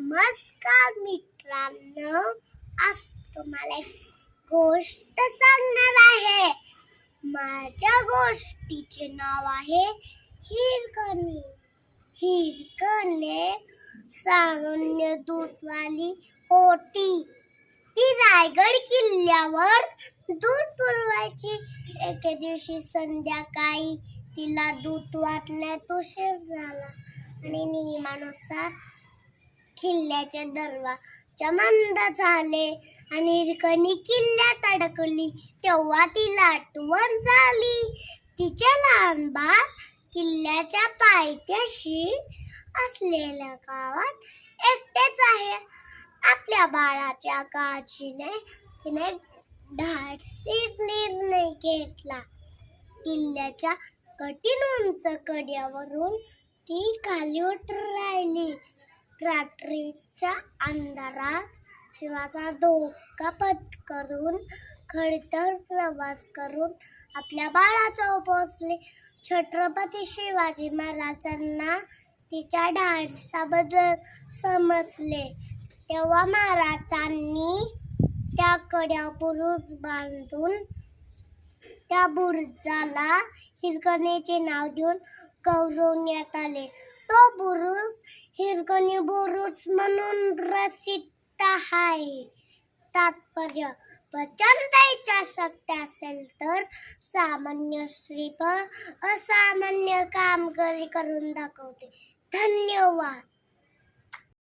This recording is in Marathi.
नमस्कार मित्रांनो आज तुम्हाला एक गोष्ट सांगणार आहे. माझ्या गोष्टीचे नाव आहे हिरकणी. हिरकणे सामान्य दूधवाली होती. ती रायगड किल्ल्यावर दूध पुरवायची. एके दिवशी संध्याकाळी तिला दूध वाटण्यात उशीर झाला आणि नियमानुसार किल्ल्याचे दरवाजा मंद झाले. आणि कणी किल्ल्यात अडकली तेव्हा तिला आठवण झाली. तिचे लहान बाळ किल्ल्याच्या पायथ्याशी असलेल्या गावात एकटेच आहे. आपल्या बाळाच्या काळजीने तिने धाडसी निर्णय घेतला. किल्ल्याच्या कठीण उंच कड्यावरून ती खाली उतर राहिली रात्रीच्या अंधारात जीवाचा धोका पत्करून खडतर प्रवास करून आपल्या बाळाच्या पोहोचले छत्रपती शिवाजी महाराजांना तिच्या धाडसाबद्दल समजले. तेव्हा महाराजांनी त्या कड्या बुरुज बांधून त्या बुरुजाला हिरकणीचे नाव देऊन गौरवण्यात आले. तो बुरुज हिरकणी बुरुज म्हणून प्रसिद्ध आहे. तात्पर्य वचन द्यायच्या शक्य असेल तर सामान्य स्त्री असामान्य कामगिरी करून दाखवते. धन्यवाद.